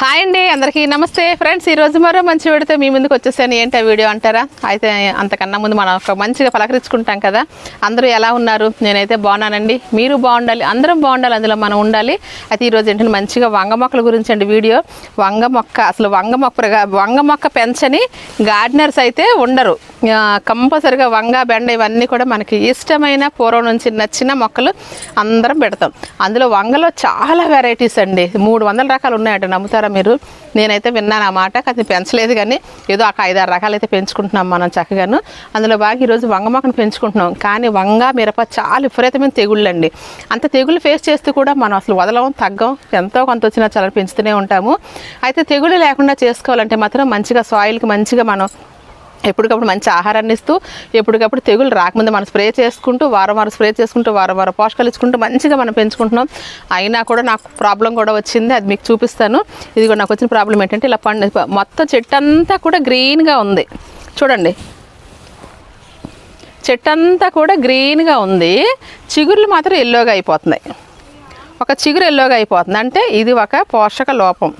Hi అండి అందరికీ నమస్తే. ఫ్రెండ్స్ ఈ రోజు మరో మంచి వీడితో మీ ముందుకు వచ్చేసాను. ఏంటి ఆ వీడియో అంటారా? అయితే అంతకన్నా ముందు మనం ఒక మంచిగా పలకరించుకుంటాం కదా. అందరూ ఎలా ఉన్నారు? నేనైతే బాగున్నానండి. మీరు బాగుండాలి అందరం బాగుండాలి అందులో మనం ఉండాలి. అయితే ఈరోజు ఏంటంటే మంచిగా వంగ మొక్కల గురించి అండి వీడియో. వంగ మొక్క అసలు వంగ మొక్క వంగ మొక్క పెంచని గార్డెనర్స్ అయితే ఉండరు. కంపల్సరిగా వంగ బెండ ఇవన్నీ కూడా మనకి ఇష్టమైన పూర్వం నుంచి నచ్చిన మొక్కలు అందరం పెడతాం. అందులో వంగలో చాలా వెరైటీస్ అండి. మూడు వందల రకాలు ఉన్నాయట నమ్ముతారా మీరు నేనైతే విన్నాను ఆ మాట అది పెంచలేదు కానీ ఏదో ఒక ఐదారు రకాలు అయితే పెంచుకుంటున్నాం మనం చక్కగాను. అందులో బాగా ఈరోజు వంగ మొక్కను పెంచుకుంటున్నాం. కానీ వంగ మిరప చాలా విపరీతమైన తెగుళ్ళు అండి అంత తెగుళ్ళు ఫేస్ చేస్తూ కూడా మనం అసలు వదలం తగ్గం ఎంతో కొంత వచ్చినా చాలా పెంచుతూనే ఉంటాము. అయితే తెగుళ్ళు లేకుండా చేసుకోవాలంటే మాత్రం మంచిగా సాయిల్కి మంచిగా మనం ఎప్పటికప్పుడు మంచి ఆహారాన్ని ఇస్తూ ఎప్పటికప్పుడు తెగులు రాకముందు మనం స్ప్రే చేసుకుంటూ వారం వారం స్ప్రే చేసుకుంటూ వారం వారం పోషకాలు ఇచ్చుకుంటూ మంచిగా మనం పెంచుకుంటున్నాం. అయినా కూడా నాకు ప్రాబ్లం కూడా వచ్చింది అది మీకు చూపిస్తాను. ఇది కూడా నాకు వచ్చిన ప్రాబ్లం ఏంటంటే ఇలా పండు మొత్తం చెట్టు అంతా కూడా గ్రీన్గా ఉంది. చూడండి. చెట్టు అంతా కూడా గ్రీన్గా ఉంది. చిగుర్లు మాత్రం ఎల్లోగా అయిపోతున్నాయి. ఒక చిగురు ఎల్లోగా అయిపోతుంది. అంటే ఇది ఒక పోషక లోపం.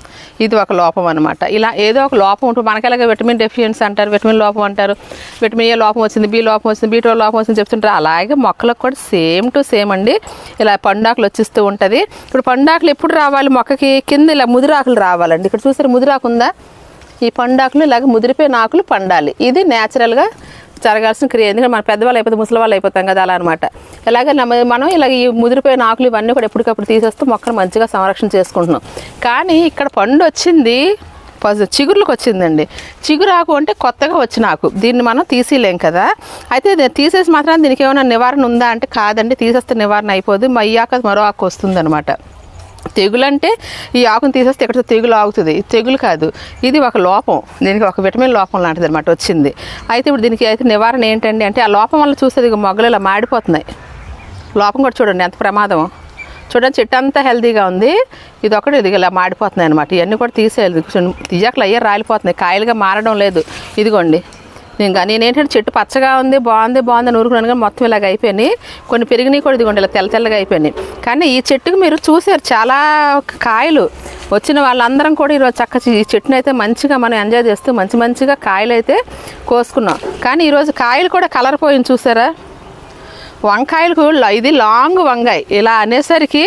ఇది ఒక లోపం అనమాట ఇలా ఏదో ఒక లోపం ఉంటుంది. మనకెలాగ విటమిన్ డెఫిషియన్సీ అంటారు విటమిన్ లోపం అంటారు విటమిన్ ఏ లోపం వచ్చింది బి లోపం వచ్చింది బీ లోపం వచ్చింది చెప్తుంటారు. అలాగే మొక్కలకు కూడా సేమ్ టు సేమ్ అండి. ఇలా పండాకులు వచ్చిస్తూ ఉంటుంది. ఇప్పుడు పండాకులు ఎప్పుడు రావాలి మొక్కకి? కింద ఇలా ముదిరాకులు రావాలండి. ఇక్కడ చూసారు ముదిరాకు ఉందా? ఈ పండాకులు ఇలాగ ముదిరిపోయిన ఆకులు పండాలి. ఇది న్యాచురల్గా జరగాల్సిన క్రియ. ఎందుకంటే మన పెద్దవాళ్ళు అయిపోతే ముసలి వాళ్ళు అయిపోతాం కదా అలా అనమాట ఇలాగే నమ్మ- మనం ఇలా ఈ ముదిరిపోయిన ఆకులు ఇవన్నీ కూడా ఎప్పటికప్పుడు తీసేస్తూ మొక్కను మంచిగా సంరక్షణ చేసుకుంటున్నాం. కానీ ఇక్కడ పండు వచ్చింది పజ- చిగుర్లకు వచ్చిందండి. చిగురు ఆకు అంటే కొత్తగా వచ్చిన ఆకు దీన్ని మనం తీసేయలేం కదా. అయితే తీసేసి మాత్రం దీనికి ఏమైనా నివారణ ఉందా అంటే కాదండి. తీసేస్తే నివారణ అయిపోదు. మయ్యాక మరో ఆకు వస్తుంది తెగులు అంటే ఈ ఆకును తీసేస్తే ఎక్కడ తెగులు ఆగుతుంది. తెగులు కాదు. ఇది ఒక లోపం. దీనికి ఒక విటమిన్ లోపం లాంటిది అనమాట వచ్చింది. అయితే ఇప్పుడు దీనికి అయితే నివారణ ఏంటండి అంటే ఆ లోపం వల్ల చూస్తే ఇక మొగ్గలు ఇలా మాడిపోతున్నాయి. లోపం కూడా చూడండి ఎంత ప్రమాదం చూడండి చెట్టు అంతా హెల్తీగా ఉంది. ఇది ఒకటి ఇది ఇలా మాడిపోతున్నాయి అనమాట ఇవన్నీ కూడా తీసేయాలి. తీయాకలు అయ్యే రాలిపోతున్నాయి. కాయలుగా మారడం లేదు. ఇదిగోండి. ఇంకా నేను ఏంటంటే చెట్టు పచ్చగా ఉంది బాగుంది బాగుంది నూరుకున్నాను కానీ మొత్తం ఇలాగ అయిపోయినాయి. కొన్ని పెరిగినాయి కూడా ఇదిగోండి ఇలా తెల్ల తెల్లగా అయిపోయినాయి. కానీ ఈ చెట్టుకు మీరు చూసారు చాలా కాయలు. వచ్చిన వాళ్ళందరం కూడా ఈరోజు చక్క ఈ చెట్టును అయితే మంచిగా మనం ఎంజాయ్ చేస్తూ మంచి మంచిగా కాయలు అయితే కోసుకున్నాం. కానీ ఈరోజు కాయలు కూడా కలర్ పోయింది చూసారా? వంకాయలకు ఇది లాంగ్ వంకాయ. ఇలా అనేసరికి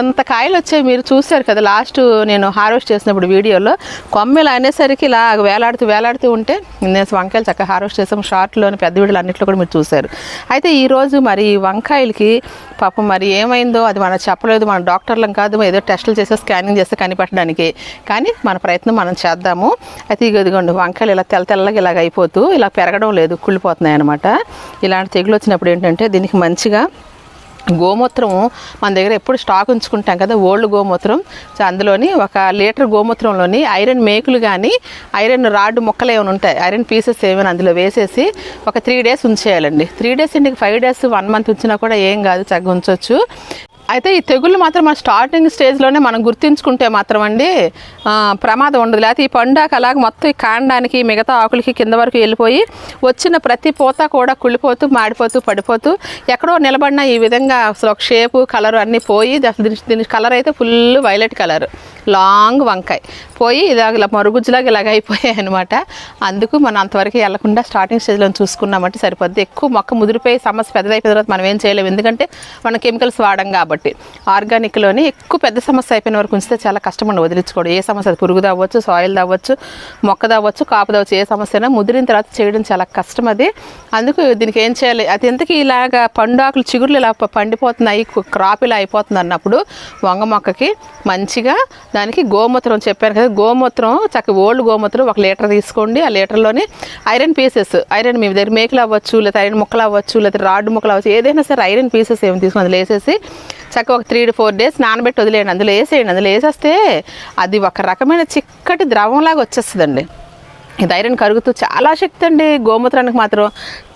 ఎంత కాయలు వచ్చాయి మీరు చూశారు కదా లాస్ట్ నేను హార్వెస్ట్ చేసినప్పుడు వీడియోలో. కొమ్మ అనేసరికి ఇలా వేలాడుతూ వేలాడుతూ ఉంటే నేను వంకాయలు చక్కగా హార్వెస్ట్ చేసాం షార్ట్లోని పెద్ద వీడియోలు అన్నింటిలో కూడా మీరు చూశారు. అయితే ఈరోజు మరి ఈ వంకాయలకి పాపం మరి ఏమైందో అది మనం చెప్పలేదు. మన డాక్టర్లం కాదు ఏదో టెస్టులు చేస్తే స్కానింగ్ చేస్తే కనిపెట్టడానికి. కానీ మన ప్రయత్నం మనం చేద్దాము. అయితే ఇగో ఇదిగోండి వంకాయలు ఇలా తెల్ల తెల్లగా ఇలాగ అయిపోతూ ఇలా పెరగడం లేదు కుళ్ళిపోతున్నాయి అనమాట ఇలాంటి తెగులు వచ్చినప్పుడు ఏంటంటే దీనికి మంచిగా గోమూత్రం మన దగ్గర ఎప్పుడు స్టాక్ ఉంచుకుంటాం కదా ఓల్డ్ గోమూత్రం. సో అందులోని ఒక లీటర్ గోమూత్రంలోని ఐరన్ మేకులు కానీ ఐరన్ రాడ్ ముక్కలు ఏమైనా ఉంటాయి ఐరన్ పీసెస్ ఏమైనా అందులో వేసేసి ఒక త్రీ డేస్ ఉంచేయాలండి. త్రీ డేస్ ఇంటికి ఫైవ్ డేస్ వన్ మంత్ ఉంచినా కూడా ఏం కాదు చక్కగా ఉంచవచ్చు అయితే ఈ తెగుళ్ళు మాత్రం మన స్టార్టింగ్ స్టేజ్లోనే మనం గుర్తించుకుంటే మాత్రం అండి ప్రమాదం ఉండదు. లేకపోతే ఈ పండాక అలాగే మొత్తం ఈ కాండానికి మిగతా ఆకులకి కింద వరకు వెళ్ళిపోయి వచ్చిన ప్రతి పూత కూడా కుళ్ళిపోతూ మాడిపోతూ పడిపోతూ ఎక్కడో నిలబడిన ఈ విధంగా అసలు ఒక షేపు కలర్ అన్నీ పోయి అసలు దీని దీని కలర్ అయితే ఫుల్ వైలెట్ కలర్ లాంగ్ వంకాయ. పోయి ఇలాగ ఇలా మరుగుజ్జులాగా ఇలాగ అయిపోయాయి అనమాట అందుకు మనం అంతవరకు వెళ్ళకుండా స్టార్టింగ్ స్టేజ్లో చూసుకున్నామంటే సరిపోద్ది. ఎక్కువ మొక్క ముదిరిపోయి సమస్య పెద్దదైపోయిన తర్వాత మనం ఏం చేయలేము. ఎందుకంటే మనం కెమికల్స్ వాడం కాబట్టి. ఆర్గానిక్లోనే ఎక్కువ పెద్ద సమస్య అయిపోయిన వరకు ఉంచితే చాలా కష్టం అండి వదిలించుకోవడం. ఏ సమస్య అది? పురుగు అవ్వచ్చు సాయిల్ అవ్వచ్చు మొక్క అవ్వచ్చు కాపు అవ్వచ్చు ఏ సమస్య అయినా ముదిరిన తర్వాత చేయడం చాలా కష్టం అది. అందుకు దీనికి ఏం చేయాలి? అది ఎందుకు ఇలాగా ఆకులు చిగురులు ఇలా పండిపోతున్నాయి క్రాప్ ఇలా అయిపోతుంది అన్నప్పుడు వంగ మొక్కకి మంచిగా దానికి గోమూత్రం చెప్పాను కదా గోమూత్రం చక్క ఓల్డ్ గోమూత్రం ఒక లీటర్ తీసుకోండి. ఆ లీటర్లోనే ఐరన్ పీసెస్ ఐరన్ మీ దగ్గర మేకలు అవ్వచ్చు లేదా ఐరన్ ముక్కలు అవ్వచ్చు లేదా రాడ్ ముక్కలు అవ్వచ్చు ఏదైనా సరే ఐరన్ పీసెస్ ఏమి తీసుకుని అందులో వేసేసి చక్కగా ఒక త్రీ టు ఫోర్ డేస్ నానబెట్టి వదిలేయండి. అందులో వేసేయండి. అందులో వేసేస్తే అది ఒక రకమైన చిక్కటి ద్రవంలాగా వచ్చేస్తుందండి. ఇది ఐరన్ కరుగుతూ చాలా శక్తి అండి గోమూత్రానికి మాత్రం.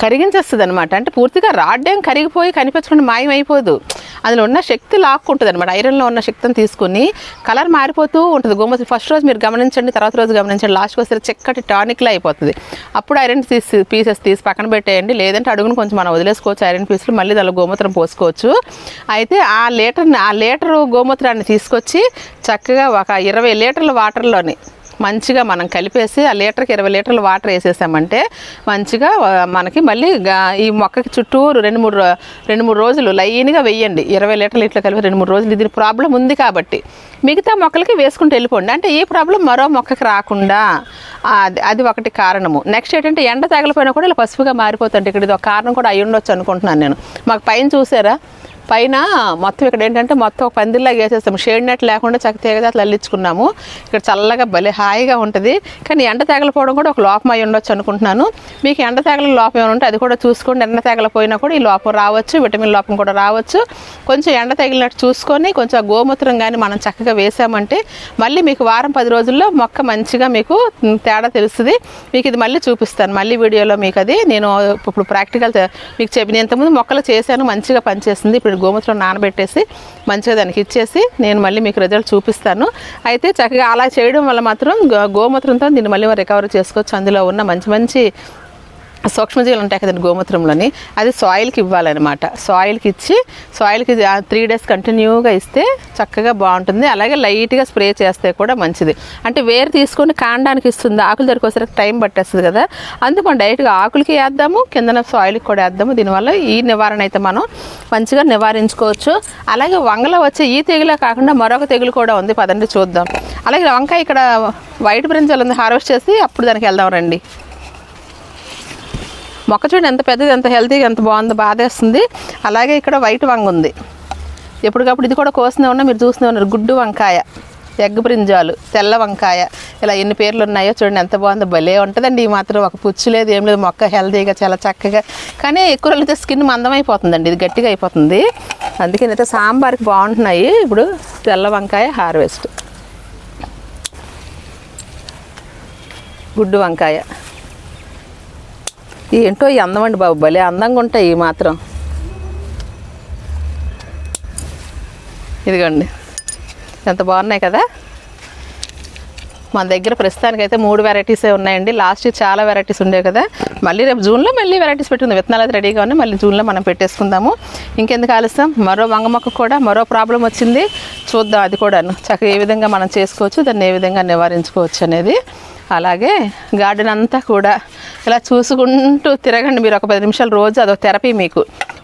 కరిగించేస్తుంది అనమాట అంటే పూర్తిగా రాడ్డేం కరిగిపోయి కనిపించకుండా మాయమైపోదు. అందులో ఉన్న శక్తి లాక్కుంటుంది అనమాట ఐరన్లో ఉన్న శక్తిని తీసుకుని కలర్ మారిపోతూ ఉంటుంది. గోమూత్రం ఫస్ట్ రోజు మీరు గమనించండి తర్వాత రోజు గమనించండి. లాస్ట్కి వస్తే చక్కటి టానిక్లా అయిపోతుంది. అప్పుడు ఐరన్ తీసి పీసెస్ తీసి పక్కన పెట్టేయండి. లేదంటే అడుగును కొంచెం మనం వదిలేసుకోవచ్చు ఐరన్ పీసులు. మళ్ళీ దానిలో గోమూత్రం పోసుకోవచ్చు. అయితే ఆ లీటర్ని ఆ లీటరు గోమూత్రాన్ని తీసుకొచ్చి చక్కగా ఒక ఇరవై లీటర్ల వాటర్లోని మంచిగా మనం కలిపేసి ఆ లీటర్కి ఇరవై లీటర్లు వాటర్ వేసేసామంటే మంచిగా మనకి మళ్ళీ గా- ఈ మొక్కకి చుట్టూరు రెండు మూడు రెండు మూడు రోజులు లైన్గా వెయ్యండి ఇరవై లీటర్లు ఇట్లా కలిపి రెండు మూడు రోజులు. దీని ప్రాబ్లం ఉంది కాబట్టి. మిగతా మొక్కలకి వేసుకుంటూ వెళ్ళిపోండి. అంటే ఈ ప్రాబ్లం మరో మొక్కకి రాకుండా అది అది ఒకటి కారణము. నెక్స్ట్ ఏంటంటే ఎండ తగలిపోయినా కూడా ఇలా పసుపుగా మారిపోతుంది ఇక్కడ ఇది ఒక కారణం కూడా అయి ఉండొచ్చు అనుకుంటున్నాను నేను. మాకు పైన చూసారా? పైన మొత్తం ఇక్కడ ఏంటంటే మొత్తం ఒక పందిల్లాగా వేసేస్తాము షేడ్ నెట్ లేకుండా చక్క అట్లా అల్లించుకున్నాము. ఇక్కడ చల్లగా భలే హాయిగా ఉంటుంది. కానీ ఎండ తగలపోవడం కూడా ఒక లోపం అయి ఉండొచ్చు అనుకుంటున్నాను. మీకు ఎండ తగల లోపం ఏమైనా ఉంటే అది కూడా చూసుకోండి. ఎండ తగలపోయినా కూడా ఈ లోపం రావచ్చు. విటమిన్ లోపం కూడా రావచ్చు. కొంచెం ఎండ తగిలినట్టు చూసుకొని కొంచెం గోమూత్రం కానీ మనం చక్కగా వేసామంటే మళ్ళీ మీకు వారం పది రోజుల్లో మొక్క మంచిగా మీకు తేడా తెలుస్తుంది. మీకు ఇది మళ్ళీ చూపిస్తాను. మళ్ళీ వీడియోలో మీకు అది నేను ఇప్పుడు ప్రాక్టికల్ మీకు చెప్పిన ఇంతకుముందు మొక్కలు చేశాను మంచిగా పనిచేస్తుంది ఇప్పుడు గోమూత్రం నానబెట్టేసి మంచిగా దానికి ఇచ్చేసి నేను మళ్ళీ మీకు రిజల్ట్ చూపిస్తాను. అయితే చక్కగా అలా చేయడం వల్ల మాత్రం గోమూత్రంతో దీన్ని మళ్ళీ రికవర్ చేసుకోవచ్చు. అందులో ఉన్న మంచి మంచి సూక్ష్మజీవులు ఉంటాయి కదండి గోమూత్రంలోని అది సాయిల్కి ఇవ్వాలన్నమాట. సాయిల్కి ఇచ్చి సాయిల్కి త్రీ డేస్ కంటిన్యూగా ఇస్తే చక్కగా బాగుంటుంది. అలాగే లైట్గా స్ప్రే చేస్తే కూడా మంచిది. అంటే వేరు తీసుకొని కాండానికి ఇస్తుంది ఆకులు దొరికేసరికి టైం పట్టేస్తుంది కదా. అందుకు మనం డైరెక్ట్గా ఆకులకి వేద్దాము కిందన సాయిల్కి కూడా వేద్దాము. దీనివల్ల ఈ నివారణ అయితే మనం మంచిగా నివారించుకోవచ్చు. అలాగే వంగలో వచ్చే ఈ తెగులే కాకుండా మరొక తెగులు కూడా ఉంది. పదండి చూద్దాం. అలాగే వంకాయ ఇక్కడ వైట్ బ్రింజల్ ఉంది హార్వెస్ట్ చేసి అప్పుడు దానికి వెళ్దాం రండి. మొక్క చూడండి ఎంత పెద్దది ఎంత హెల్తీగా ఎంత బాగుందో బాధేస్తుంది. అలాగే ఇక్కడ వైట్ వంగ ఉంది. ఎప్పటికప్పుడు ఇది కూడా కోసిన ఉన్నా మీరు చూస్తూనే ఉన్నారు. గుడ్డు వంకాయ ఎగ్ బ్రింజాలు తెల్ల వంకాయ ఇలా ఎన్ని పేర్లు ఉన్నాయో చూడండి ఎంత బాగుందో భలే ఉంటుందండి. ఈ మాత్రం ఒక పుచ్చు లేదు ఏం లేదు మొక్క హెల్తీగా చాలా చక్కగా. కానీ ఎక్కువ రోజులైతే స్కిన్ మందమైపోతుందండి ఇది గట్టిగా అయిపోతుంది. అందుకే అయితే సాంబార్కి బాగుంటున్నాయి. ఇప్పుడు తెల్ల వంకాయ హార్వెస్ట్. గుడ్డు వంకాయ. ఏంటో ఈ అందం అండి బాబు భలే అందంగా ఉంటాయి ఈ మాత్రం. ఇదిగోండి. ఎంత బాగున్నాయి కదా? మన దగ్గర ప్రస్తుతానికి అయితే మూడు వెరైటీసే ఉన్నాయండి. లాస్ట్ ఇయర్ చాలా వెరైటీస్ ఉండేవి కదా. మళ్ళీ రేపు జూన్లో మళ్ళీ వెరైటీస్ పెట్టుకుంది విత్తనాలు అయితే రెడీగా ఉన్నాయి. మళ్ళీ జూన్లో మనం పెట్టేసుకుందాము. ఇంకెందుకు ఆలస్యం? మరో వంగ మొక్క కూడా మరో ప్రాబ్లం వచ్చింది. చూద్దాం అది కూడాను. చక్కగా ఏ విధంగా మనం చేసుకోవచ్చు దాన్ని ఏ విధంగా నివారించుకోవచ్చు అనేది. అలాగే గార్డెన్ అంతా కూడా ఇలా చూసుకుంటూ తిరగండి. మీరు ఒక పది నిమిషాలు రోజు అదొక థెరపీ మీకు.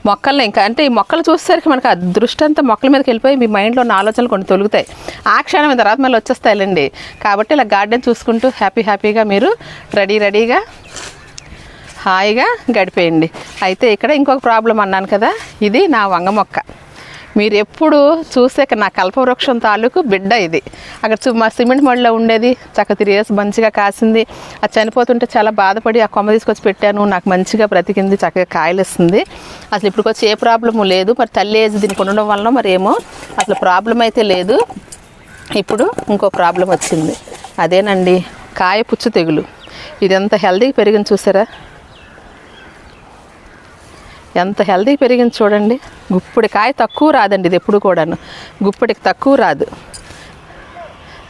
మొక్కల్ని ఇంకా అంటే ఈ మొక్కలు చూసేసరికి మనకు ఆ దృష్టి అంతా మొక్కల మీదకి వెళ్ళిపోయి మీ మైండ్లో ఉన్న ఆలోచనలు కొన్ని తొలుగుతాయి. ఆ క్షణం తర్వాత మళ్ళీ వచ్చేస్తాయిలేండి. కాబట్టి ఇలా గార్డెన్ చూసుకుంటూ హ్యాపీ హ్యాపీగా మీరు రెడీ రెడీగా హాయిగా గడిపేయండి. అయితే ఇక్కడ ఇంకొక ప్రాబ్లం అన్నాను కదా ఇది నా వంగ మొక్క. మీరు ఎప్పుడు చూసే నా కల్పవృక్షం తాలూకు బిడ్డ ఇది. అక్కడ మా సిమెంట్ మడిలో ఉండేది చక్క త్రీ ఇయర్స్ మంచిగా కాసింది. అది చనిపోతుంటే చాలా బాధపడి ఆ కొమ్మ తీసుకొచ్చి పెట్టాను నాకు మంచిగా బ్రతికింది చక్కగా కాయలు ఇస్తుంది అసలు ఇప్పటికొచ్చి ఏ ప్రాబ్లము లేదు. మరి తల్లి ఏజ్ దీనికి ఉండడం వలన మరి ఏమో అసలు ప్రాబ్లం అయితే లేదు. ఇప్పుడు ఇంకో ప్రాబ్లం వచ్చింది. అదేనండి కాయ పుచ్చు తెగులు. ఇదంతా హెల్దీగా పెరిగింది చూసారా? ఎంత హెల్దీ పెరిగింది చూడండి. గుప్పడి కాయ తక్కువ రాదండి ఇది ఎప్పుడు కూడాను. గుప్పడికి తక్కువ రాదు.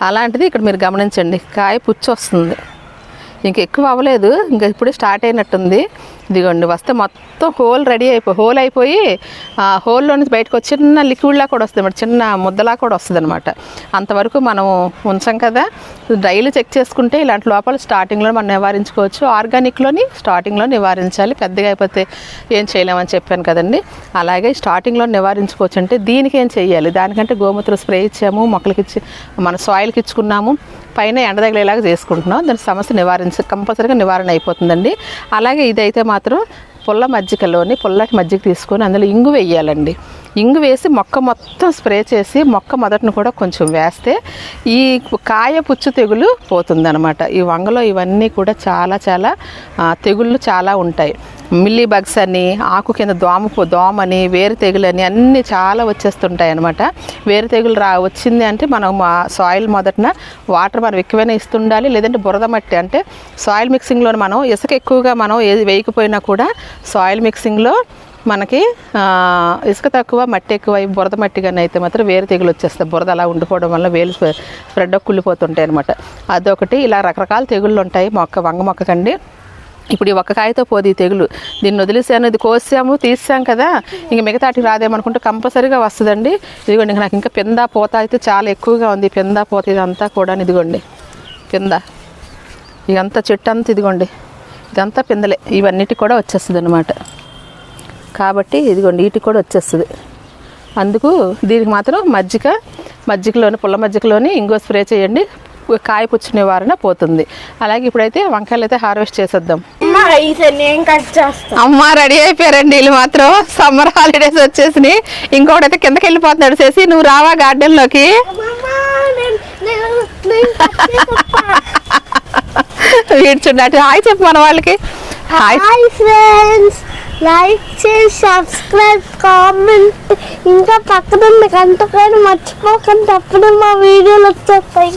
అలాంటిది ఇక్కడ మీరు గమనించండి. కాయ పుచ్చు వస్తుంది ఇంక ఎక్కువ అవ్వలేదు. ఇంకా ఇప్పుడే స్టార్ట్ అయినట్టుంది. ఇదిగోండి వస్తే మొత్తం హోల్ రెడీ అయిపోయి హోల్ అయిపోయి ఆ హోల్లో నుంచి బయటకు వచ్చి చిన్న లిక్విడ్లా కూడా వస్తుంది అనమాట చిన్న ముద్దలా కూడా వస్తుంది అనమాట అంతవరకు మనం ఉంచాం కదా. డైలీ చెక్ చేసుకుంటే ఇలాంటి లోపాలు స్టార్టింగ్లో మనం నివారించుకోవచ్చు. ఆర్గానిక్లోని స్టార్టింగ్లో నివారించాలి. పెద్దగా అయిపోతే ఏం చేయలేమని చెప్పాను కదండి. అలాగే స్టార్టింగ్లో నివారించుకోవచ్చు అంటే దీనికి ఏం చేయాలి దానికంటే గోమూత్ర స్ప్రే ఇచ్చాము మొక్కలకి ఇచ్చి మన సాయిల్కి ఇచ్చుకున్నాము. పైన ఎండ తగిలేలాగా చేసుకుంటున్నాం. దాని సమస్య నివారించ కంపల్సరీగా నివారణ అయిపోతుందండి. అలాగే ఇదైతే మాత్రం పుల్ల మజ్జిగలోని పుల్లటి మజ్జిగ తీసుకొని అందులో ఇంగు వేయాలండి. ఇంగు వేసి మొక్క మొత్తం స్ప్రే చేసి మొక్క మొదటిని కూడా కొంచెం వేస్తే ఈ కాయ పుచ్చు తెగులు పోతుందనమాట ఈ వంగలో ఇవన్నీ కూడా చాలా చాలా తెగుళ్ళు చాలా ఉంటాయి. మిల్లీ బగ్స్ అని ఆకు కింద దోమ దోమని వేరు తెగులని అన్నీ చాలా వచ్చేస్తుంటాయి అనమాట వేరు తెగులు రా వచ్చింది అంటే మనం మా సాయిల్ మొదటన వాటర్ మనం ఎక్కువైనా ఇస్తుండాలి లేదంటే బురద మట్టి అంటే సాయిల్ మిక్సింగ్లో మనం ఇసుక ఎక్కువగా మనం ఏది వేయకపోయినా కూడా సాయిల్ మిక్సింగ్లో మనకి ఇసుక తక్కువ మట్టి ఎక్కువ బురద మట్టి కానీ అయితే మాత్రం వేరు తెగులు వచ్చేస్తాయి. బురద అలా ఉండిపోవడం వల్ల వేలు స్ప్రెడ్ కుళ్ళిపోతుంటాయి అనమాట అదొకటి. ఇలా రకరకాల తెగుళ్ళు ఉంటాయి. మొక్క వంగ మొక్కకండి ఇప్పుడు ఈ ఒక్క కాయతో పోదు ఈ తెగులు. దీన్ని వదిలేసాను ఇది కోసాము తీసాం కదా. ఇంక మిగతాటికి రాదేమనుకుంటే కంపల్సరీగా వస్తుందండి. ఇదిగోండి ఇంక నాకు ఇంకా పింద పోత అయితే చాలా ఎక్కువగా ఉంది. పింద పోత ఇదంతా కూడా ఇదిగోండి. పింద. ఇదంతా చెట్టు అంతా ఇదిగోండి. ఇదంతా పిందలే. ఇవన్నిటి కూడా వచ్చేస్తుంది అనమాట కాబట్టి ఇదిగోండి వీటికి కూడా వచ్చేస్తుంది. అందుకు దీనికి మాత్రం మజ్జిగ మజ్జిగలోని పుల్ల మజ్జిగలోని ఇంకో స్ప్రే చేయండి. కాయ పుచ్చు నివారణ పోతుంది. అలాగే ఇప్పుడైతే వంకాయలు అయితే హార్వెస్ట్ చేసేద్దాం. అమ్మా అయితే రెడీ అయిపోయారండి వీళ్ళు మాత్రం. సమ్మర్ హాలిడేస్ వచ్చేసినాయి. ఇంకొకటైతే కిందకి వెళ్ళిపోతున్నాడు చేసి నువ్వు రావా గార్డెన్లోకి? అమ్మా, నేను- నేను- నేను cut చేసేస్తా. వీడు చూడండి హాయ్ చెప్పు మన వాళ్ళకి. హాయ్. Hi friends. లైక్ చేసి సబ్స్క్రైబ్ కామెంట్ ఇంకా పక్కన ఉన్న గంట పైన మర్చిపోకండి. అప్పుడు మా వీడియోలు వచ్చేస్తాయి.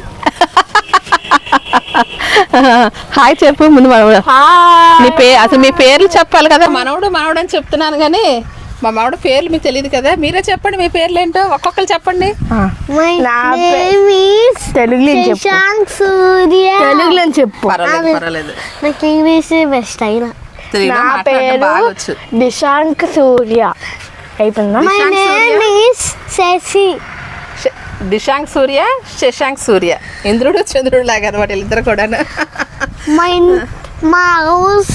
హాయ్ చెప్పు ముందు మన మీ పే అసలు మీ పేర్లు చెప్పాలి కదా. మనవడు మనవడు అని చెప్తున్నాను కానీ మా మావిడ పేర్లు మీకు తెలియదు కదా. మీరే చెప్పండి మీ పేర్లు ఏంటో ఒక్కొక్కరు చెప్పండి. తెలుగులో చెప్పు? తెలుగులో చెప్పు? పర్వాలేదు పర్వాలేదు. నాకు ఇంగ్లీష్ బెస్ట్ అయినా. నా పేరు దిశాంక్ సూర్య. అయిపోయిందా? My Shashank name is Shashi Dishank Surya Shashank Surya. ఇంద్రుడు చంద్రుడు లాగా అనమాట వీళ్ళిద్దరు కూడా మై మా హౌస్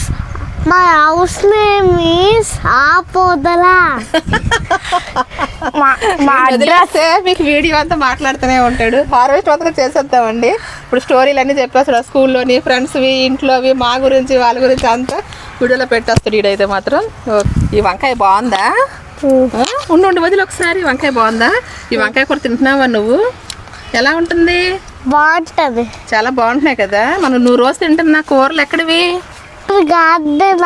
మా హౌస్ నేమ్ ఈస్ ఆపోదల మా మా అడ్రస్ మీకు వీడియో అంతా మాట్లాడుతూనే ఉంటాడు. హార్వెస్ట్ మాత్రం చేసేద్దామండి. ఇప్పుడు స్టోరీలు అన్నీ చెప్పేస్తాడు స్కూల్లోని ఫ్రెండ్స్వి ఇంట్లోవి మా గురించి వాళ్ళ గురించి అంతా. వీడియోలో పెట్టేస్తాడు ఈడైతే మాత్రం. ఈ వంకాయ బాగుందా? ఉండు ఉండు వదిలి ఒకసారి. వంకాయ బాగుందా? ఈ వంకాయ కూర తింటున్నావా నువ్వు? ఎలా ఉంటుంది? బాగుంటది. చాలా బాగుంటున్నాయి కదా. మనం నువ్వు రోజు తింటున్న కూరలు ఎక్కడివి? గార్డెన్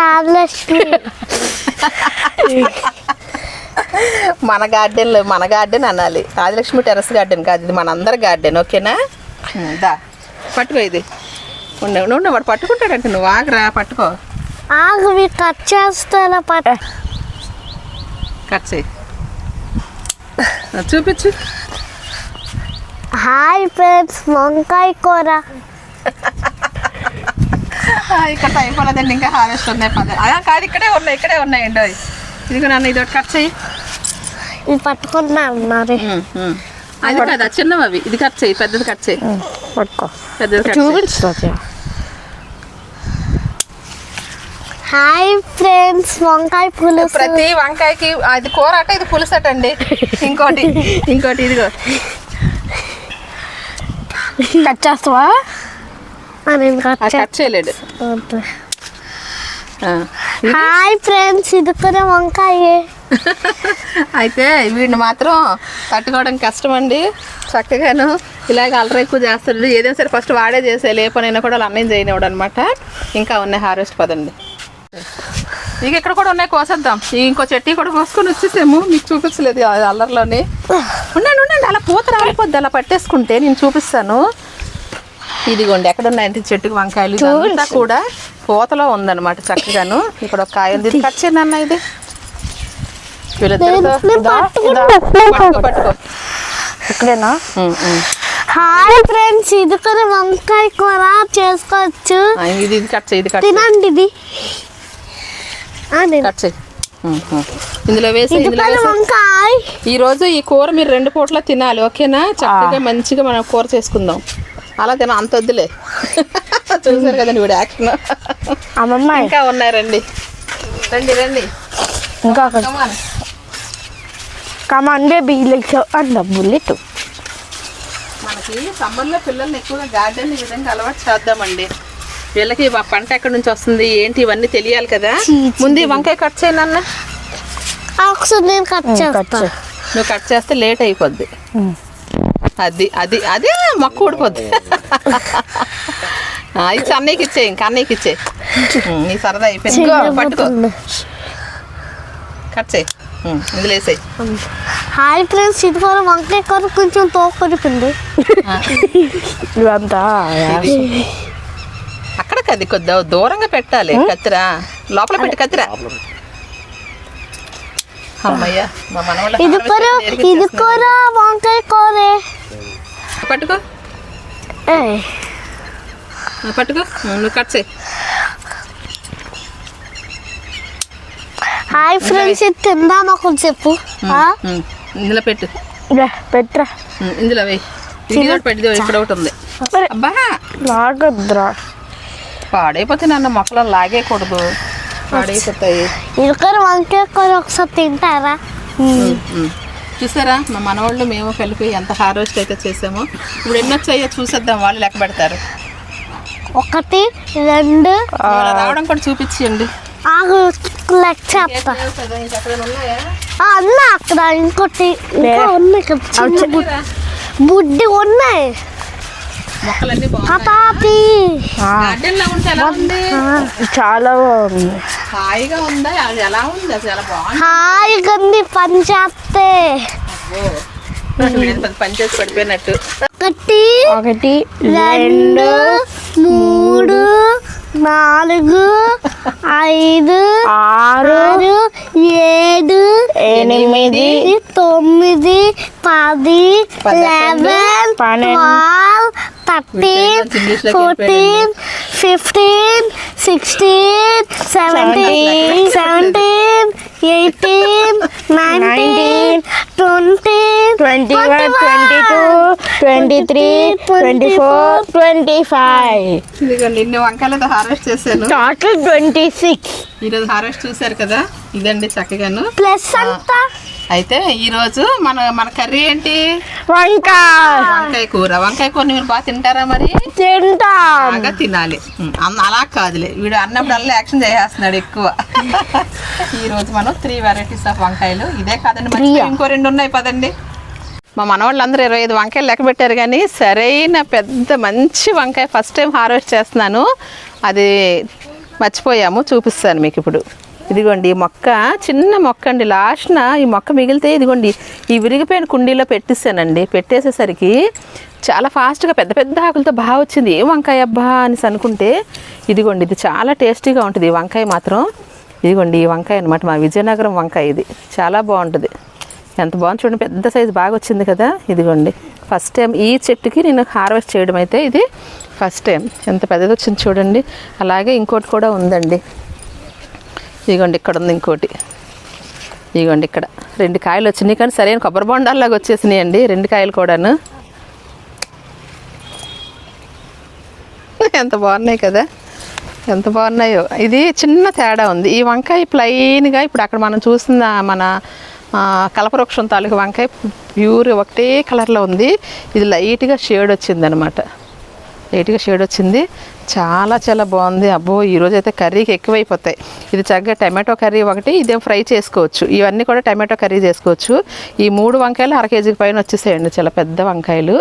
మన గార్డెన్లో మన గార్డెన్ అనాలి. ఆదిలక్ష్మి టెర్రస్ గార్డెన్ కాదు ఇది మనందరి గార్డెన్ ఓకేనా? దా పట్టుకో ఇది. ఉండు, ఉండు వాడు పట్టుకుంటాడంటే నువ్వు ఆగరా పట్టుకో. ఆగు కట్ చేస్తారా పట్. కట్ చేయి. చూపించు. హాయ్ ఫ్రెండ్స్ వంకాయ కూర. ఇక్కడ అయిపోలేదండి ఇంకా హారెస్ట్ ఉన్నాయి పద కాదు ఇక్కడే ఉన్నాయి ఇక్కడే ఉన్నాయండి అవి. ఇదిగో నన్ను ఇది ఒకటి కట్ చేయి. ఇది పట్టుకున్నా అన్నారు. అది కాదు చిన్నవి అవి. ఇది కట్ చేయి పెద్దది కట్ చేయి. పట్టుకో. పెద్దది చూపించు హాయ్ ఫ్రెండ్స్ వంకాయ పులుసు. ప్రతి వంకాయకి అది కూర అట ఇది పులుసట అండి ఇంకోటి ఇంకోటి ఇదిగో. కట్ చేస్తావా? నేను కట్ చేయలేడు. హాయ్ ఫ్రెండ్స్ ఇది కూడా వంకాయ. అయితే వీడిని మాత్రం తట్టుకోవడం కష్టం అండి చక్కగాను ఇలాగ అల్లరి ఎక్కువ చేస్తాడు. ఏదైనా సరే ఫస్ట్ వాడే చేసే ఏ పనైనా కూడా వాళ్ళ అన్నయ్య చేయనివాడు అనమాట ఇంకా ఉన్నాయి హార్వెస్ట్ పదండి. ఇక ఇక్కడ కూడా ఉన్నాయి కోసేద్దాం ఇంకో చెట్టు కూడా కోసుకొని వచ్చేసాము మీకు చూపించలేదు అల్లరిలోని. ఉండండి ఉండండి అలా పూత రాలిపోద్ది అలా పట్టేసుకుంటే నేను చూపిస్తాను. ఇదిగోండి ఎక్కడ ఉన్నాయంటే చెట్టుకి వంకాయలు ఇదంతా కూడా పూతలో ఉందన్నమాట చక్కగాను. ఇక్కడ ఒక కాయ ఉంది. ఇది. కట్ చేయండి అన్న ఇది ఇక్కడేనా. హాయ్ ఫ్రెండ్స్ ఇది కూడా వంకాయ కూర. చేసుకోవచ్చు. ఇది ఇది కట్ ఇది కట్ తినండి ఇది. కట్ చేయి. ఇందులో వేసి ఇది ఇందులో వేసి. వంకాయ. ఈ రోజు ఈ కూర మీరు రెండు పూట్ల తినాలి ఓకేనా? చక్కగా మంచిగా మనం కూర చేసుకుందాం. అలా తిన అంత వద్దులే. చూసారు కదండి వీడు యాక్షన్. అమ్మమ్మ ఇంకా ఉన్నాయి రండి. రండి రండి. ఇంకా. Come on baby like and bullet మనకి సమ్మర్లో పిల్లల్ని ఎక్కువగా గార్డెన్ ఈ విధంగా అలవాటు చేద్దామండి. వీళ్ళకి పంట ఎక్కడి నుంచి వస్తుంది ఏంటి ఇవన్నీ తెలియాలి కదా? ముందు వంకాయ కట్ ఒకసారి నేను కట్ చేస్తా. నువ్వు కట్ చేస్తే లేట్ అయిపోద్ది. అది అది అదే మొక్క ఊడిపోద్ది. ఇచ్చి అన్నయ్యకి ఇచ్చే ఇంకా అన్నయ్యకి ఇచ్చే నీ సరదా అయిపోయింది. పట్టుకో. కట్ చేయి. హాయ్ ఫ్రెండ్స్ ఇది కూడా వంకాయ కూర కొంచెం తోకొడిపింది ఇవంతా అక్కడ కది కొద్ది దూరంగా పెట్టాలి. కత్తిర. లోపల పెట్టి కత్తిర. అమ్మయ్య మా మనవాళ్ళ ఇది harvest కూడా నేరుగా ఇది ఇచ్చేస్తున్నారు. కూడా వంకాయ కూరే. పట్టుకో. ఏయ్, ఆ, పట్టుకో. ఉమ్, నువ్వు కట్ చేయి. హాయ్ ఫ్రెండ్స్ ఇది తిందామా కొంచెం చెప్పు ఇందులో పెట్టు. రా, పెట్రా ఉమ్, ఇందులో వేయి. ఇది కూడా పెట్టి ఇక్కడ ఒకటి ఉంది. అబ్బా. లాగద్దురా. పాడైపోతే నన్ను మొక్కలు లాగేయకూడదు. పాడైపోతాయి. వంకాయ కూర ఒకసారి తింటారా. చూసారా? మా మనవాళ్ళు మేము కలిపి ఎంత హార్వెస్ట్ అయితే చేసామో. ఇప్పుడు ఎన్ని వచ్చాయో చూసేద్దాం వాళ్ళు లెక్క పెడతారు. ఒకటి రెండు. రావడం కూడా చూపించండి. ఆగు లెక్క చేస్తా ఆ, అన్న అక్కడ. ఇంకోటి ఇంకా ఉన్నాయి బుడ్డి ఉన్నాయి. మొక్కలన్నీ ఆ బాగున్నాయి? పాపి. ఆ, గార్డెన్లో ఉంటే ఎలా ఉంది? చాలా బాగుంది. హాయిగా ఉందా? అది ఎలా ఉంది? అది చాలా బాగుంది. హాయ్ గంది పని చేస్తే. పని చేసి పడిపోయినట్టు. ఒకటి ఒకటి రెండు మూడు నాలుగు ఐదు ఆరు ఏడు ఎనిమిది తొమ్మిది పది eleven twelve thirteen fourteen fifteen sixteen seventeen. Seventeen eighteen nineteen twenty twenty one twenty two twenty three twenty four twenty five. ఇదిగోండి ఇన్ని వంకాయలతో హార్వెస్ట్ చేశాను. టోటల్ ట్వంటీ సిక్స్ ఈరోజు హార్వెస్ట్ చూశారు కదా ఇదండి చక్కగాను. ప్లస్ అంతా అయితే ఈరోజు మన మన కర్రీ ఏంటి? వంకాయ. వంకాయ కూర. వంకాయ కూర మీరు బాగా తింటారా మరి? తింటాం. బాగా తినాలి. అలా కాదులే. వీడు అన్నప్పుడల్లా యాక్షన్ చేసేస్తున్నాడు ఎక్కువ. ఈ రోజు మనం త్రీ వెరైటీస్ ఆఫ్ వంకాయలు. ఇదే కాదండి మంచి ఇంకో రెండు ఉన్నాయి పదండి. మా మనవాళ్ళందరూ ఇరవై ఐదు వంకాయలు లెక్క పెట్టారు కానీ సరైన పెద్ద మంచి వంకాయ ఫస్ట్ టైం హార్వెస్ట్ చేస్తున్నాను. అది మర్చిపోయాము చూపిస్తాను మీకు ఇప్పుడు. ఇదిగోండి ఈ మొక్క చిన్న మొక్క అండి లాస్ట్న ఈ మొక్క మిగిలితే ఇదిగోండి ఈ విరిగిపోయిన కుండీలో పెట్టేసానండి పెట్టేసేసరికి చాలా ఫాస్ట్గా పెద్ద పెద్ద ఆకులతో బాగా వచ్చింది. ఏ వంకాయ అబ్బా అనేసి అనుకుంటే ఇదిగోండి ఇది చాలా టేస్టీగా ఉంటుంది ఈ వంకాయ మాత్రం. ఇదిగోండి ఈ వంకాయ అనమాట మా విజయనగరం వంకాయ ఇది. చాలా బాగుంటుంది. ఎంత బాగుంది చూడండి పెద్ద సైజు బాగా వచ్చింది కదా. ఇదిగోండి ఫస్ట్ టైం ఈ చెట్టుకి నేను హార్వెస్ట్ చేయడం అయితే ఇది ఫస్ట్ టైం. ఎంత పెద్దది వచ్చింది చూడండి. అలాగే ఇంకోటి కూడా ఉందండి. ఇదిగోండి ఇక్కడ ఉంది ఇంకోటి. ఇదిగోండి ఇక్కడ. రెండు కాయలు వచ్చినాయి కానీ సరైన కొబ్బరి బొండాల్లాగా వచ్చేసినాయి అండి రెండు కాయలు కూడాను. ఎంత బాగున్నాయి కదా. ఎంత బాగున్నాయో. ఇది చిన్న తేడా ఉంది. ఈ వంకాయ ప్లెయిన్గా ఇప్పుడు అక్కడ మనం చూసిన మన కలపవృక్షం తాలూకు వంకాయ ప్యూర్ ఒకటే కలర్లో ఉంది. ఇది లైట్గా షేడ్ వచ్చిందనమాట. లైట్గా షేడ్ వచ్చింది. చాలా చాలా బాగుంది. అబ్బో ఈరోజు అయితే కర్రీకి ఎక్కువైపోతాయి. ఇది చక్కగా టమాటో కర్రీ ఒకటి ఇదేం ఫ్రై చేసుకోవచ్చు. ఇవన్నీ కూడా టమాటో కర్రీ చేసుకోవచ్చు. ఈ మూడు వంకాయలు అర కేజీకి పైన వచ్చేసేయండి. చాలా పెద్ద వంకాయలు.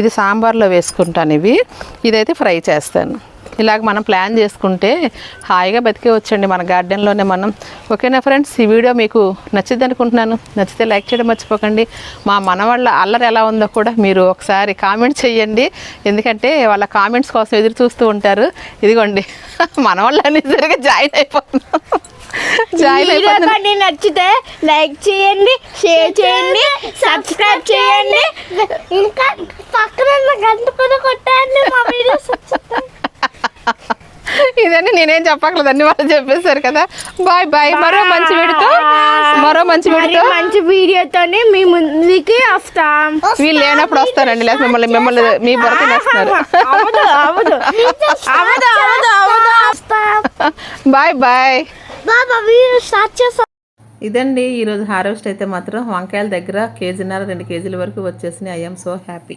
ఇది సాంబార్లో వేసుకుంటాను ఇవి. ఇదైతే ఫ్రై చేస్తాను. ఇలాగ మనం ప్లాన్ చేసుకుంటే హాయిగా బతికే వచ్చండి మన గార్డెన్లోనే మనం. ఓకేనా ఫ్రెండ్స్? ఈ వీడియో మీకు నచ్చింది అనుకుంటున్నాను. నచ్చితే లైక్ చేయడం మర్చిపోకండి. మా మనవాళ్ళ అల్లరి ఎలా ఉందో కూడా మీరు ఒకసారి కామెంట్ చేయండి ఎందుకంటే వాళ్ళ కామెంట్స్ కోసం ఎదురు చూస్తూ ఉంటారు. ఇదిగోండి. మనవాళ్ళు అనేసరిగా జాయిన్ అయిపోతున్నాం. జాయిన్ నచ్చితే లైక్ చేయండి షేర్ చేయండి సబ్స్క్రైబ్ చేయండి. ఇంకా పక్కన గంట కూడా కొట్టాను మా వీడియోస్ వచ్చేస్తాయి ఇదని నేనేం చెప్పక్కర్లేదు అన్ని వాళ్ళు చెప్పేశారు కదా. Bye bye. మరో మంచి వీడితో మరో మంచి వీడితో మంచి వీడియోతోనే మీ ముందుకి వస్తాం. వీళ్ళు లేనప్పుడు వస్తారండి లేకపోతే మిమ్మల్ని మిమ్మల్ని మీ అవదు అవదు. Bye bye. ఇదండి ఈరోజు హార్వెస్ట్ అయితే మాత్రం వంకాయల దగ్గర కేజీన్నర రెండు కేజీల వరకు వచ్చేసినాయి. I'm so happy.